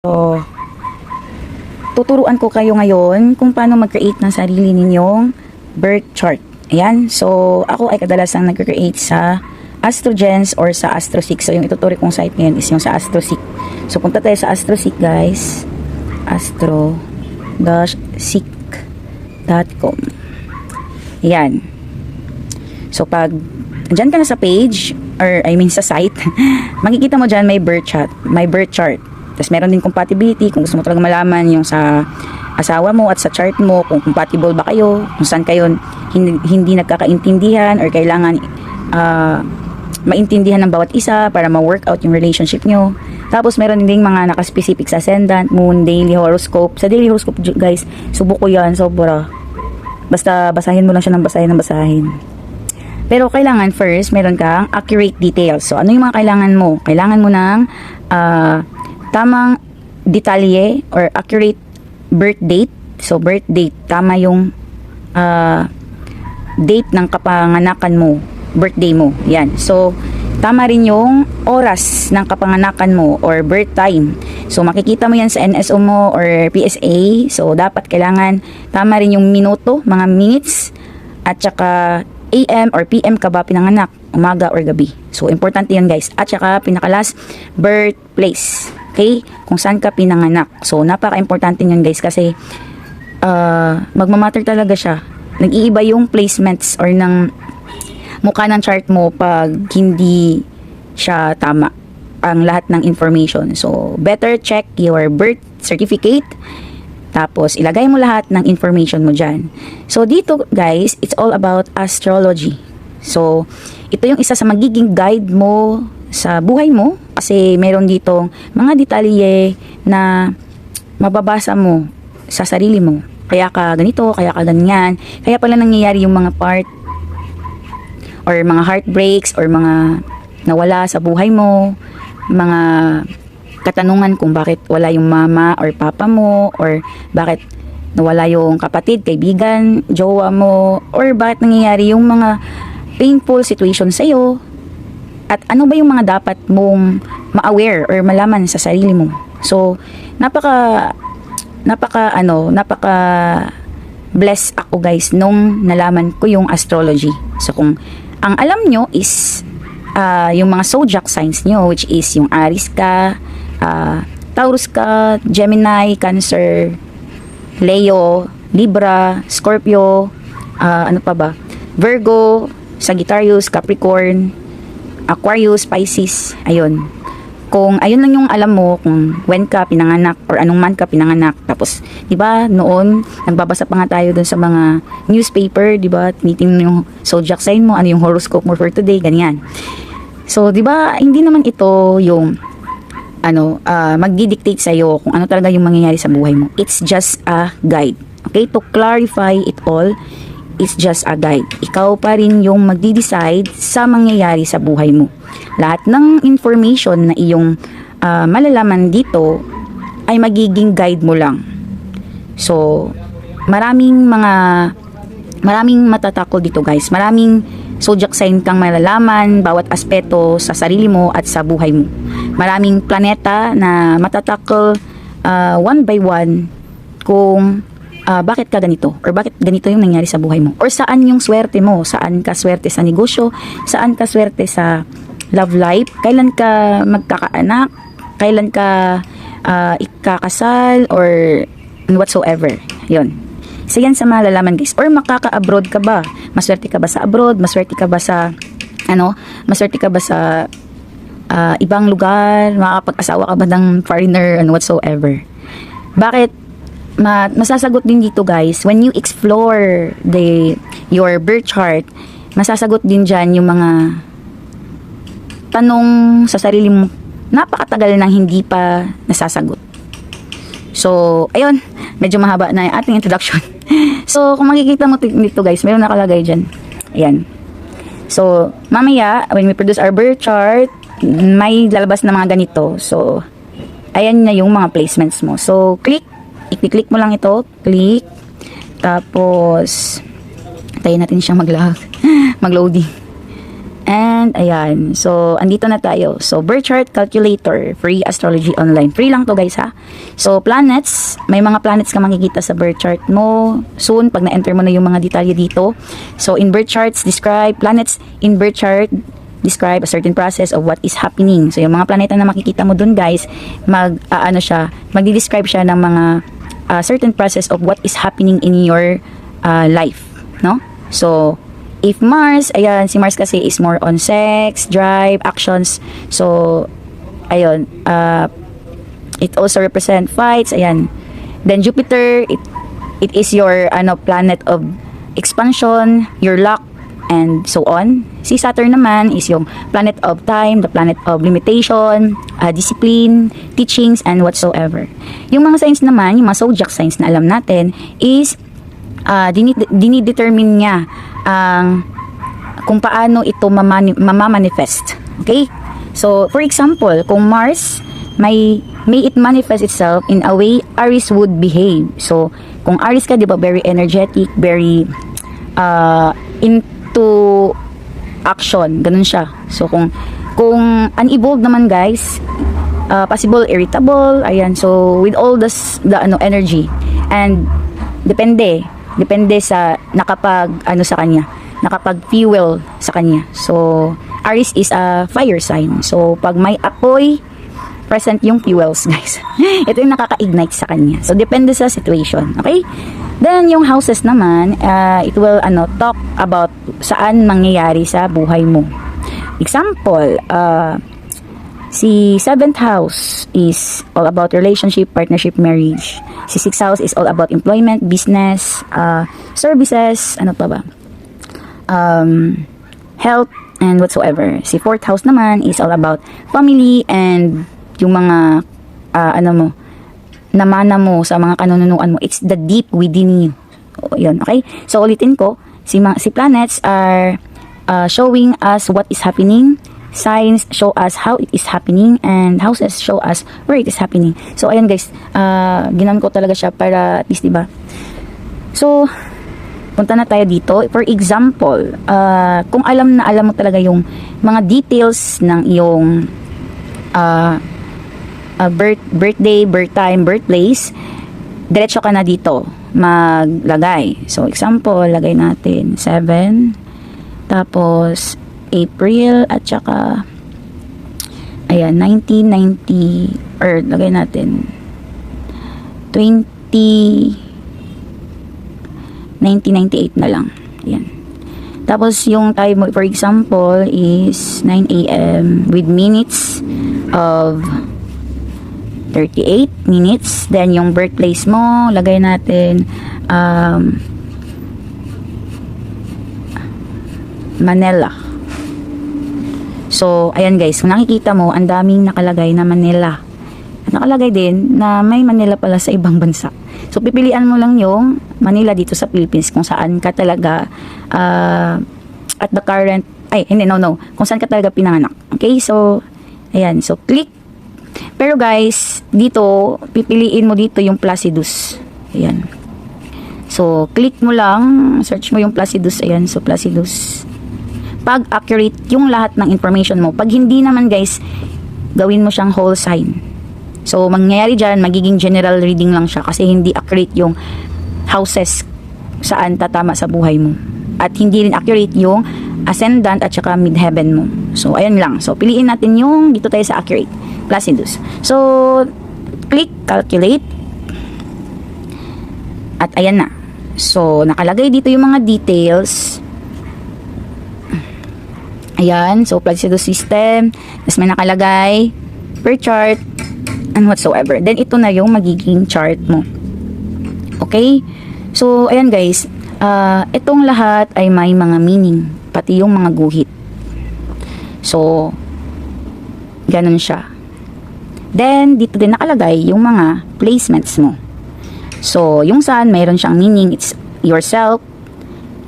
So, tuturuan ko kayo ngayon kung paano mag-create ng sarili ninyong birth chart. Ayan. So, ako ay kadalasang nag-create sa AstroGens or sa AstroSeek. So, yung ituturo kong site ngayon is yung sa AstroSeek. So, punta tayo sa AstroSeek, guys. astro-seek.com Ayan. So, pag dyan ka na sa page, or I mean sa site, makikita mo dyan may birth chart. May birth chart. Tapos meron din compatibility kung gusto mo talaga malaman yung sa asawa mo at sa chart mo kung compatible ba kayo, kung saan kayo hindi, hindi nagkakaintindihan or kailangan ah, maintindihan ng bawat isa para ma-work out yung relationship nyo. Tapos meron din mga naka-specific sa ascendant, moon, daily horoscope. Sa daily horoscope guys, subok ko yan, sobra. Basta basahin mo lang siya ng basahin ng basahin. Pero kailangan first, meron kang accurate details. So, ano yung mga kailangan mo? Kailangan mo ng ah, tamang detalye or accurate birth date. So, birth date, tama yung ah, date ng kapanganakan mo, birthday mo. Yan. So, tama rin yung oras ng kapanganakan mo or birth time. So, makikita mo yan sa NSO mo or PSA. So, dapat kailangan tama rin yung minuto, mga minutes, at saka AM or PM ka ba pinanganak, umaga or gabi. So, importante yun guys. At saka, pinakalas, birthplace. Okay? Kung saan ka pinanganak. So, napaka-importante yun guys kasi uh, magmamatter talaga siya. Nag-iiba yung placements or ng mukha ng chart mo pag hindi siya tama ang lahat ng information. So, better check your birth certificate tapos, ilagay mo lahat ng information mo dyan. So, dito, guys, it's all about astrology. So, ito yung isa sa magiging guide mo sa buhay mo. Kasi, meron ditong mga detalye na mababasa mo sa sarili mo. Kaya ka ganito, kaya ka ganyan. Kaya pala nangyayari yung mga part or mga heartbreaks or mga nawala sa buhay mo, mga katanungan kung bakit wala yung mama or papa mo or bakit nawala yung kapatid, kaibigan, jowa mo or bakit nangyayari yung mga painful situation sa iyo at ano ba yung mga dapat mong ma-aware or malaman sa sarili mo. So, napaka napaka ano, napaka bless ako guys nung nalaman ko yung astrology. So, kung ang alam nyo is ah, yung mga zodiac signs nyo which is yung Aries ka, ah, Taurus ka, Gemini, Cancer, Leo, Libra, Scorpio, ah, ano pa ba? Virgo, Sagittarius, Capricorn, Aquarius, Pisces, ayun. Kung ayun lang yung alam mo kung when ka pinanganak or anong month ka pinanganak. Tapos, 'di ba, noon nagbabasa pa nga tayo dun sa mga newspaper, 'di ba? Tinitingnan yung zodiac sign mo, ano yung horoscope mo for today, ganyan. So, 'di ba, hindi naman ito yung ano, uh, magdi-dictate sa iyo kung ano talaga yung mangyayari sa buhay mo. It's just a guide. Okay? To clarify it all, it's just a guide. Ikaw pa rin yung magdi-decide sa mangyayari sa buhay mo. Lahat ng information na iyong ah, malalaman dito ay magiging guide mo lang. So, maraming mga maraming matatakol dito guys. Maraming zodiac sign kang malalaman, bawat aspeto sa sarili mo at sa buhay mo. Maraming planeta na matatakol ah, one by one kung ah, bakit ka ganito or bakit ganito yung nangyari sa buhay mo or saan yung swerte mo, saan ka swerte sa negosyo, saan ka swerte sa love life, kailan ka magkakaanak, kailan ka ah, ikakasal or whatsoever. Yon. Isa yan sa malalaman guys. Or makaka-abroad ka ba? Maswerte ka ba sa abroad? Maswerte ka ba sa ano? Maswerte ka ba sa ah, ibang lugar? Makakapag-asawa ka ba ng foreigner and whatsoever? Bakit masasagot din dito guys. When you explore the your birth chart masasagot din dyan yung mga tanong sa sarili mo. Napakatagal nang hindi pa nasasagot. So ayun. Medyo mahaba na yung ating introduction. So kung makikita mo dito guys meron nakalagay dyan. Ayan. So mamaya when we produce our birth chart may lalabas na mga ganito. So ayan na yung mga placements mo. So, click. I-click mo lang ito. Click. Tapos, tayo natin siyang mag-lag. Mag-loading. And ayan, so andito na tayo. So birth chart calculator, free astrology online. Free lang to guys ha. So planets, may mga planets ka makikita sa birth chart mo. Soon pag na-enter mo na yung mga detalye dito. So in birth charts describe planets in birth chart describe a certain process of what is happening. So yung mga planeta na makikita mo dun guys, mag ah, ano siya, magdi-describe siya ng mga ah, certain process of what is happening in your ah, life, no? So if Mars, ayan, si Mars kasi is more on sex, drive, actions. So ayun, uh, it also represent fights, ayan. Then Jupiter, it, it is your ano planet of expansion, your luck, and so on. Si Saturn naman is yung planet of time, the planet of limitation, uh, discipline, teachings, and whatsoever. Yung mga signs naman, yung mga zodiac signs na alam natin, is uh, dinid- dinidetermine niya ang kung paano ito mamani- mamamanifest. Okay? So, for example, kung Mars, may may it manifest itself in a way Aries would behave. So, kung Aries ka, di ba, very energetic, very uh, into action, ganun siya. So, kung kung unevolved naman guys, uh, possible irritable, ayan. So, with all this, the ano, energy, and depende, depende sa nakapag, ano sa kanya, nakapag fuel sa kanya. So, Aries is a fire sign. So, pag may apoy, present yung fuels, guys. Ito yung nakaka-ignite sa kanya. So, depende sa situation. Okay? Then, yung houses naman, uh, it will ano, talk about saan mangyayari sa buhay mo. Example, uh, si seventh house is all about relationship, partnership, marriage. Si sixth house is all about employment, business, uh, services, ano pa ba? Um, health, and whatsoever. Si fourth house naman is all about family and yung mga, uh, ano mo, namana mo sa mga kanununuan mo. It's the deep within you. O, yun, okay? So, ulitin ko, si, si planets are uh, showing us what is happening. Signs show us how it is happening and houses show us where it is happening. So, ayan guys, uh, ginan ko talaga siya para at least, diba? So, punta na tayo dito. For example, uh, kung alam na alam mo talaga yung mga details ng iyong uh, uh, birth, birthday, birth time, birthplace, diretso ka na dito maglagay. So, example, lagay natin 7, tapos April, at saka ayan, 1990, or lagay natin 20, 1998 na lang. Ayan. Tapos, yung time for example, is 9 a.m. with minutes of 38 minutes. Then, yung birthplace mo, lagay natin um, Manila. So, ayan guys, kung nakikita mo, ang daming nakalagay na Manila. Nakalagay din na may Manila pala sa ibang bansa. So, pipilian mo lang yung Manila dito sa Philippines kung saan ka talaga uh, at the current, ay, hindi, no, no. Kung saan ka talaga pinanganak. Okay, so, ayan. So, click pero guys, dito, pipiliin mo dito yung Placidus. Ayan. So, click mo lang, search mo yung Placidus. Ayan, so Placidus. Pag accurate yung lahat ng information mo. Pag hindi naman guys, gawin mo siyang whole sign. So, mangyayari dyan, magiging general reading lang siya kasi hindi accurate yung houses saan tatama sa buhay mo. At hindi rin accurate yung ascendant at saka midheaven mo. So, ayan lang. So, piliin natin yung dito tayo sa accurate. Placidus. So, click calculate. At ayan na. So, nakalagay dito yung mga details. Ayan. So, Placidus system. Tapos may nakalagay per chart and whatsoever. Then, ito na yung magiging chart mo. Okay? So, ayan guys. Uh, itong lahat ay may mga meaning. Pati yung mga guhit. So, ganun siya. Then, dito din nakalagay yung mga placements mo. So, yung sun, mayroon siyang meaning. It's yourself.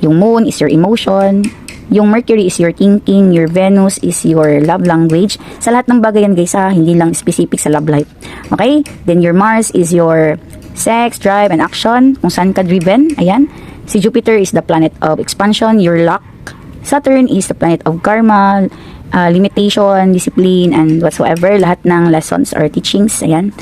Yung moon is your emotion. Yung Mercury is your thinking. Your Venus is your love language. Sa lahat ng bagay yan guys ha, hindi lang specific sa love life. Okay? Then your Mars is your sex, drive, and action. Kung saan ka driven. Ayan. Si Jupiter is the planet of expansion, your luck, Saturn is the planet of karma, uh, limitation, discipline, and whatsoever. Lahat ng lessons or teachings. Ayan.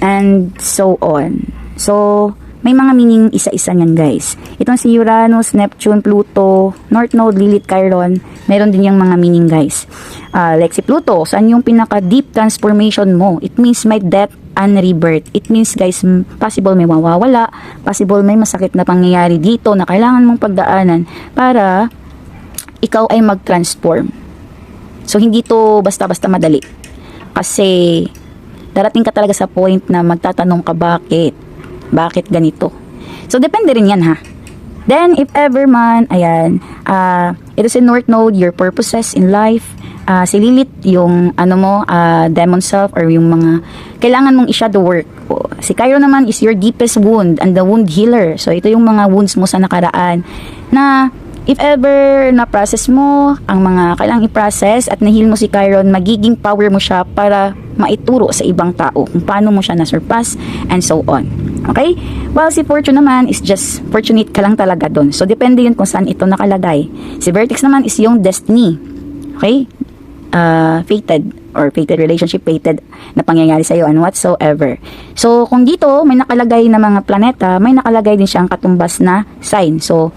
And so on. So, may mga meaning isa-isa niyan guys. Itong si Uranus, Neptune, Pluto, North Node, Lilith, Chiron, meron din yung mga meaning guys. Uh, like si Pluto, saan yung pinaka-deep transformation mo? It means may death and rebirth. It means guys, possible may mawawala, possible may masakit na pangyayari dito na kailangan mong pagdaanan para ikaw ay mag-transform. So, hindi to basta-basta madali. Kasi, darating ka talaga sa point na magtatanong ka bakit? Bakit ganito? So, depende rin yan ha. Then, if ever man, ayan, uh, ito si North Node, your purposes in life, uh, si Lilith, yung ano mo, uh, demon self, or yung mga kailangan mong i-shadow work. Si Cairo naman is your deepest wound and the wound healer. So, ito yung mga wounds mo sa nakaraan na if ever na-process mo ang mga kailangang i-process at na-heal mo si Chiron, magiging power mo siya para maituro sa ibang tao kung paano mo siya na-surpass and so on. Okay? While si Fortune naman is just fortunate ka lang talaga doon. So, depende yun kung saan ito nakalagay. Si Vertex naman is yung destiny. Okay? Uh, fated or fated relationship, fated na pangyayari sa'yo and whatsoever. So, kung dito may nakalagay na mga planeta, may nakalagay din siyang katumbas na sign. So,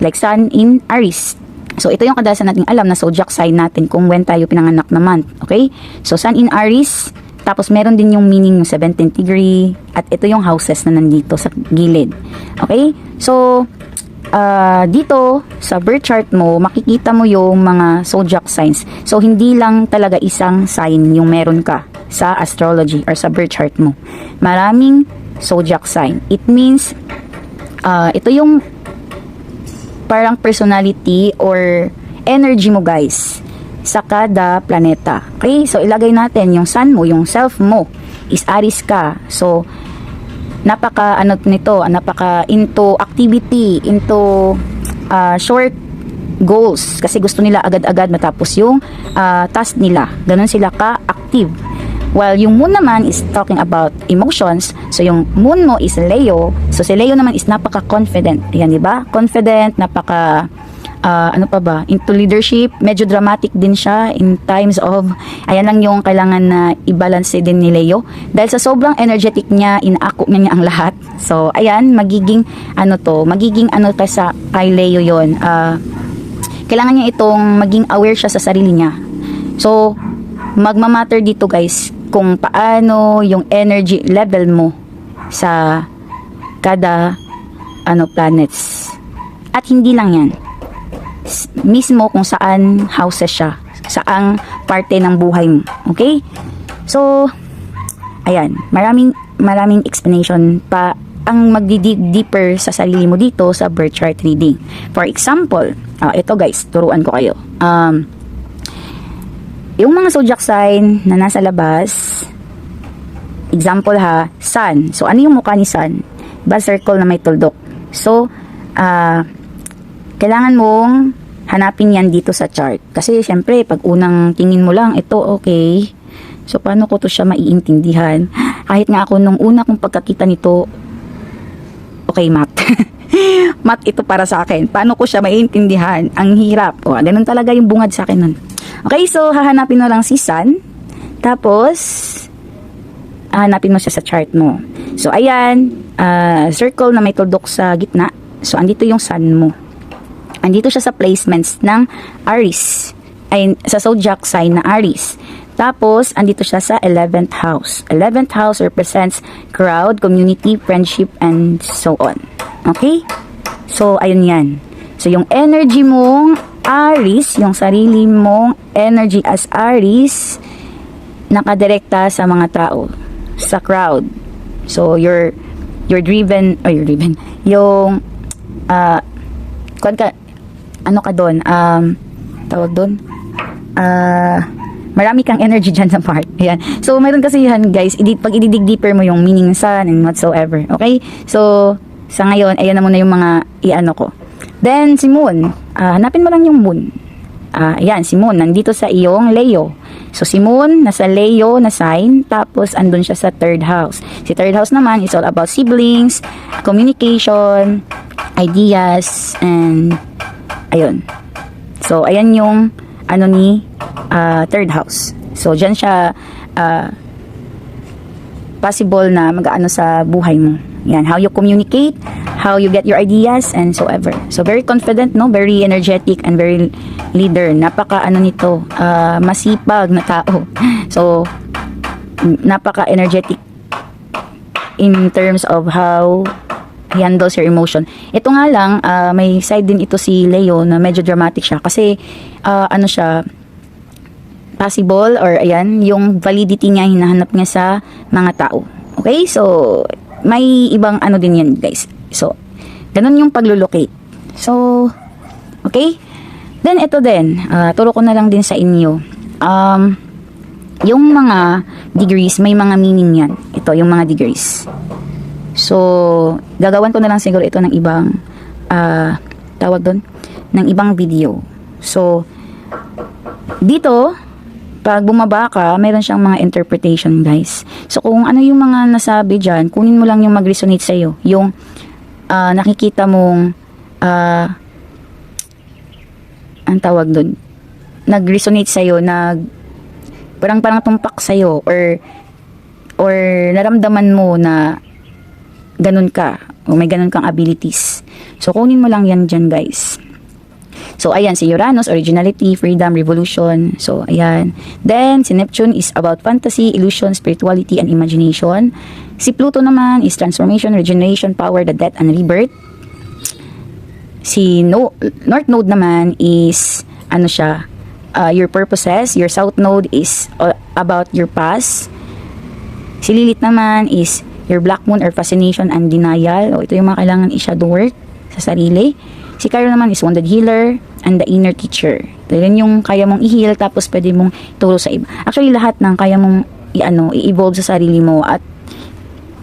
like Sun in Aries. So, ito yung kadalasan nating alam na zodiac sign natin kung when tayo pinanganak na month. Okay? So, Sun in Aries, tapos meron din yung meaning yung 17th degree, at ito yung houses na nandito sa gilid. Okay? So, ah, dito sa birth chart mo, makikita mo yung mga zodiac signs. So, hindi lang talaga isang sign yung meron ka sa astrology or sa birth chart mo. Maraming zodiac sign. It means, ah, ito yung parang personality or energy mo guys sa kada planeta. Okay? So, ilagay natin yung sun mo, yung self mo is Aries ka. So, napaka ano nito, napaka into activity, into ah, short goals kasi gusto nila agad-agad matapos yung ah, task nila. Ganun sila ka-active. While yung moon naman is talking about emotions. So yung moon mo is Leo. So si Leo naman is napaka-confident. Yan, di ba? Confident, napaka ah, ano pa ba? Into leadership. Medyo dramatic din siya in times of ayan lang yung kailangan na i-balance din ni Leo. Dahil sa sobrang energetic niya, inaako niya, niya ang lahat. So ayan, magiging ano to, magiging ano ka sa kay Leo yon. Ah, kailangan niya itong maging aware siya sa sarili niya. So, magmamatter dito guys kung paano yung energy level mo sa kada ano planets. At hindi lang yan. Mismo kung saan houses siya. Saang parte ng buhay mo. Okay? So, ayan. Maraming, maraming explanation pa ang magdidig deeper sa sarili mo dito sa birth chart reading. For example, ah, ito guys, turuan ko kayo. Um, yung mga zodiac sign na nasa labas, example ha, sun. So, ano yung mukha ni sun? Ba circle na may tuldok. So, ah, kailangan mong hanapin yan dito sa chart. Kasi, syempre, pag unang tingin mo lang, ito, okay. So, paano ko to siya maiintindihan? Kahit nga ako nung una kong pagkakita nito, okay, math. math ito para sa akin. Paano ko siya maiintindihan? Ang hirap. O, ganun talaga yung bungad sa akin nun. Okay, so hahanapin mo lang si Sun. Tapos, hahanapin mo siya sa chart mo. So, ayan, ah, circle na may tuldok sa gitna. So, andito yung Sun mo. Andito siya sa placements ng Aries. Ay, sa zodiac sign na Aries. Tapos, andito siya sa 11th house. 11th house represents crowd, community, friendship, and so on. Okay? So, ayun yan. So, yung energy mong Aries, yung sarili mong energy as Aries, nakadirekta sa mga tao, sa crowd. So, you're, you're driven, or you're driven, yung, ah, kung ka, ano ka doon, um, tawag doon, ah, marami kang energy dyan sa part. Ayan. So, mayroon kasi yan, guys, idi, pag ididig deeper mo yung meaning ng sun and whatsoever. Okay? So, sa ngayon, ayan na muna yung mga iano ko. Then, si Moon. ah, hanapin mo lang yung Moon. Ah, ayan, si Moon, nandito sa iyong Leo. So, si Moon, nasa Leo na sign, tapos andun siya sa third house. Si third house naman is all about siblings, communication, ideas, and ayun. So, ayan yung ano ni ah, third house. So, dyan siya ah, possible na mag-ano sa buhay mo. Yan, how you communicate, how you get your ideas, and so ever. So, very confident, no? Very energetic and very leader. Napaka, ano nito, ah, masipag na tao. So, napaka-energetic in terms of how he handles your emotion. Ito nga lang, ah, may side din ito si Leo na medyo dramatic siya kasi ah, ano siya, possible or ayan, yung validity niya hinahanap niya sa mga tao. Okay? So, may ibang ano din yan, guys. So, ganun yung paglulocate. So, okay? Then, ito din. ah, turo ko na lang din sa inyo. Um, yung mga degrees, may mga meaning yan. Ito, yung mga degrees. So, gagawan ko na lang siguro ito ng ibang, ah, tawag doon, ng ibang video. So, dito, pag bumaba ka, meron siyang mga interpretation, guys. So, kung ano yung mga nasabi dyan, kunin mo lang yung mag-resonate sa'yo. Yung ah, nakikita mong, ah, ang tawag doon, nag-resonate sa'yo, nag, parang parang tumpak sa'yo, or, or naramdaman mo na ganun ka, o may ganun kang abilities. So, kunin mo lang yan dyan, guys. So, ayan, si Uranus, originality, freedom, revolution. So, ayan. Then, si Neptune is about fantasy, illusion, spirituality, and imagination. Si Pluto naman is transformation, regeneration, power, the death, and rebirth. Si no, North Node naman is, ano siya, uh, your purposes. Your South Node is uh, about your past. Si Lilith naman is your black moon or fascination and denial. O ito yung mga kailangan i-shadow work sa sarili. Si Chiron naman is wounded healer and the inner teacher. Yun yung kaya mong i-heal tapos pwede mong ituro sa iba. Actually, lahat ng kaya mong i-ano, i-evolve sa sarili mo at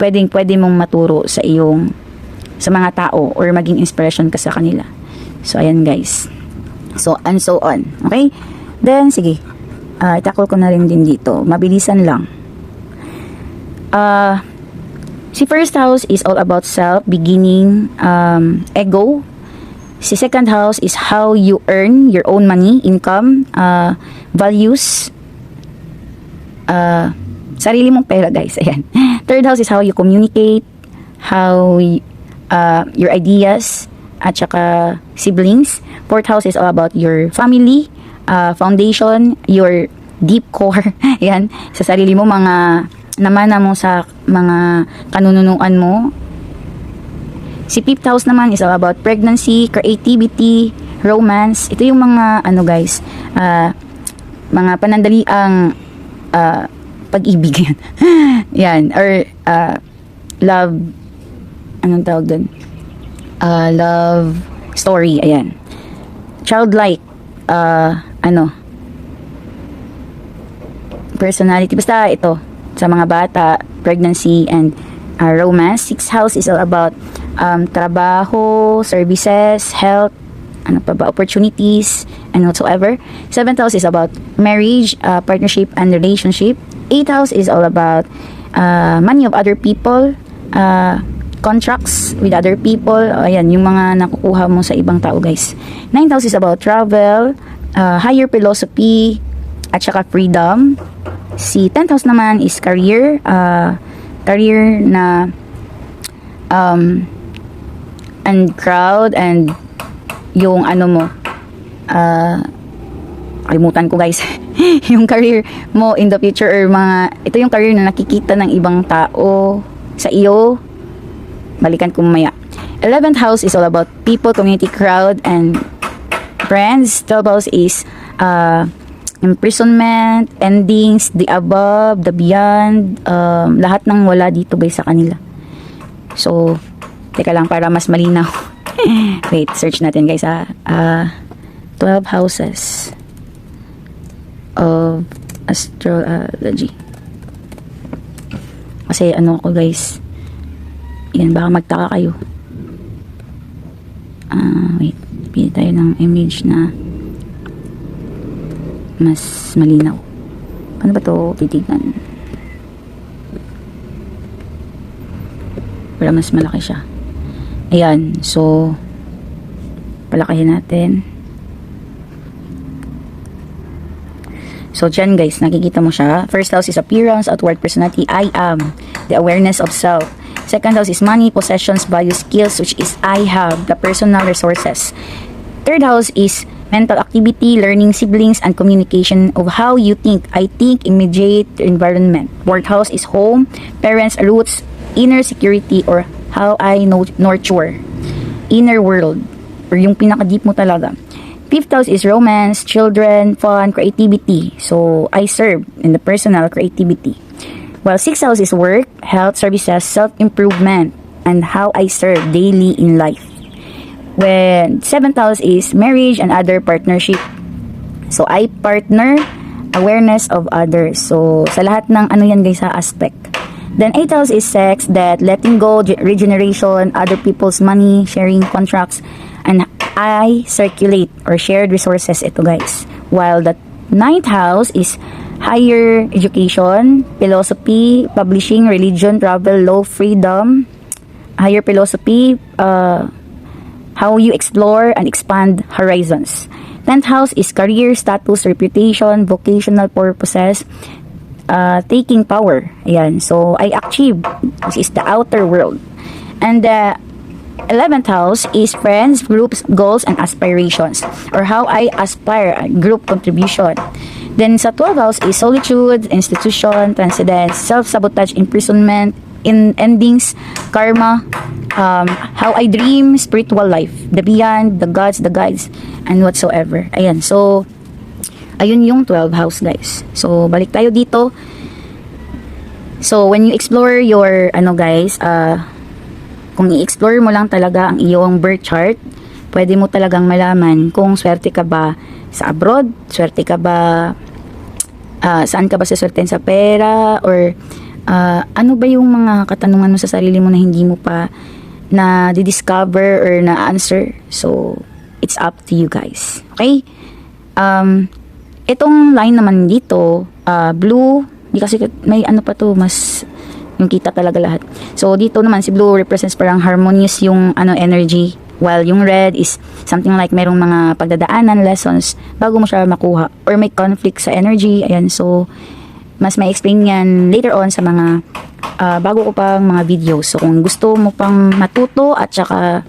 pwedeng pwede mong maturo sa iyong sa mga tao or maging inspiration ka sa kanila. So, ayan guys. So, and so on. Okay? Then, sige. Uh, itakol ko na rin din dito. Mabilisan lang. Uh, si first house is all about self, beginning, um, ego. Si second house is how you earn your own money, income, uh, values, uh, sarili mong pera guys. Ayan. Third house is how you communicate, how uh, your ideas, at saka siblings. Fourth house is all about your family, uh, foundation, your deep core. Yan. Sa sarili mo, mga namana mo sa mga kanununuan mo. Si fifth house naman is all about pregnancy, creativity, romance. Ito yung mga, ano guys, uh, mga panandaliang uh, pag-ibig yan. yan. Or uh, love, anong tawag doon? Uh, love story. Ayan. Childlike. Uh, ano? Personality. Basta ito. Sa mga bata, pregnancy, and uh, romance. Sixth house is all about um, trabaho, services, health, ano pa ba, opportunities, and whatsoever. Seventh house is about marriage, uh, partnership, and relationship. Eighth house is all about uh, money of other people, uh, contracts with other people. Ayan, yung mga nakukuha mo sa ibang tao, guys. Ninth house is about travel, uh, higher philosophy, at saka freedom. Si 10th house naman is career, uh, career na um, and crowd and yung ano mo uh, kalimutan ko guys yung career mo in the future or mga ito yung career na nakikita ng ibang tao sa iyo. Balikan ko mamaya. 11th house is all about people, community, crowd, and friends. 12th house is uh, imprisonment, endings, the above, the beyond, um, lahat ng wala dito guys sa kanila. So, teka lang para mas malinaw. Wait, search natin guys ha. Uh, 12 houses of astrology. Kasi ano ako guys, yan baka magtaka kayo. Ah, wait. Pili tayo ng image na mas malinaw. Paano ba to titignan? Para mas malaki siya. Ayan. So, palakihin natin. So, dyan guys, nakikita mo siya. First house is appearance, outward personality, I am, the awareness of self. Second house is money, possessions, values, skills, which is I have, the personal resources. Third house is mental activity, learning, siblings, and communication of how you think. I think, immediate environment. Fourth house is home, parents, roots, inner security, or how I nurture. Inner world, or yung pinaka-deep mo talaga. Fifth house is romance, children, fun, creativity. So, I serve in the personal creativity. While sixth house is work, health, services, self-improvement, and how I serve daily in life. When seventh house is marriage and other partnership. So, I partner, awareness of others. So, sa lahat ng ano yan guys sa aspect. Then, house is sex, that letting go, regeneration, other people's money, sharing contracts, and I circulate or shared resources ito guys. While the ninth house is higher education, philosophy, publishing, religion, travel, law, freedom, higher philosophy, uh, how you explore and expand horizons. 10th house is career, status, reputation, vocational purposes, uh, taking power. Ayan. So, I achieve. This is the outer world. And the 11th house is friends, groups, goals, and aspirations. Or how I aspire, uh, group contribution. Then sa 12th house is solitude, institution, transcendence, self-sabotage, imprisonment, in endings, karma, um, how I dream, spiritual life, the beyond, the gods, the guides, and whatsoever. Ayan, so, ayun yung 12 house guys. So, balik tayo dito. So, when you explore your, ano guys, uh, kung i-explore mo lang talaga ang iyong birth chart, pwede mo talagang malaman kung swerte ka ba sa abroad, swerte ka ba, ah, saan ka ba sa swerte sa pera, or ah, ano ba yung mga katanungan mo sa sarili mo na hindi mo pa na discover or na answer. So, it's up to you guys. Okay? Um, itong line naman dito, ah, blue, di kasi may ano pa to, mas yung kita talaga lahat. So, dito naman, si blue represents parang harmonious yung ano energy. While yung red is something like merong mga pagdadaanan, lessons, bago mo siya makuha. Or may conflict sa energy. Ayan, so, mas may explain yan later on sa mga ah, bago ko pang mga videos. So, kung gusto mo pang matuto at saka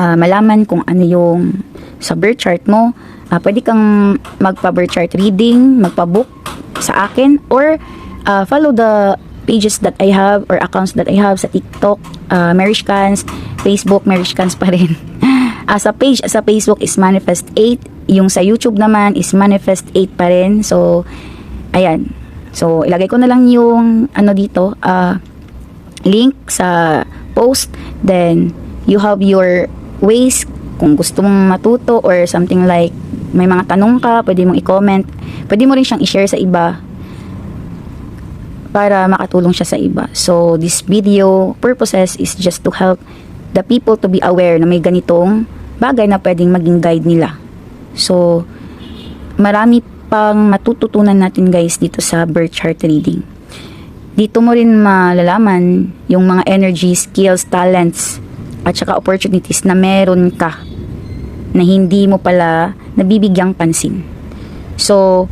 ah, malaman kung ano yung sa birth chart mo, ah, pwede kang magpa-birth chart reading, magpa-book sa akin, or ah, follow the pages that I have or accounts that I have sa TikTok, uh, Marishcans, Facebook, Marishcans pa rin. Ah, sa page, sa Facebook is Manifest 8. Yung sa YouTube naman is Manifest 8 pa rin. So, ayan. So, ilagay ko na lang yung ano dito, ah, link sa post. Then, you have your ways kung gusto mong matuto or something like may mga tanong ka, pwede mong i-comment. Pwede mo rin siyang i-share sa iba para makatulong siya sa iba. So, this video purposes is just to help the people to be aware na may ganitong bagay na pwedeng maging guide nila. So, marami pang matututunan natin guys dito sa birth chart reading. Dito mo rin malalaman yung mga energy, skills, talents, at saka opportunities na meron ka na hindi mo pala nabibigyang pansin. So,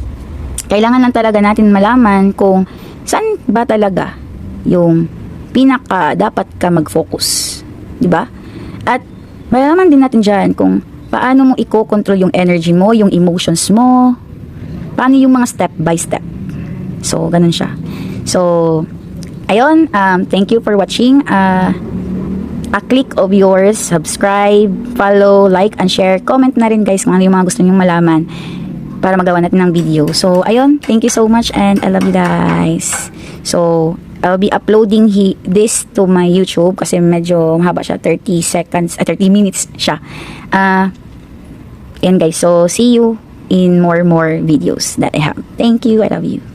kailangan lang talaga natin malaman kung saan ba talaga yung pinaka dapat ka mag-focus. 'Di ba? At malalaman din natin dyan kung paano mo i-control yung energy mo, yung emotions mo, paano yung mga step by step. So, ganun siya. So, ayun, um, thank you for watching. Uh, a click of yours, subscribe, follow, like, and share. Comment na rin guys kung ano yung mga gusto nyong malaman para magawa natin ng video. So, ayun, thank you so much and I love you guys. So, I'll be uploading he, this to my YouTube kasi medyo mahaba siya, 30 seconds, uh, 30 minutes siya. Uh, yan guys, so see you in more more videos that I have. Thank you, I love you.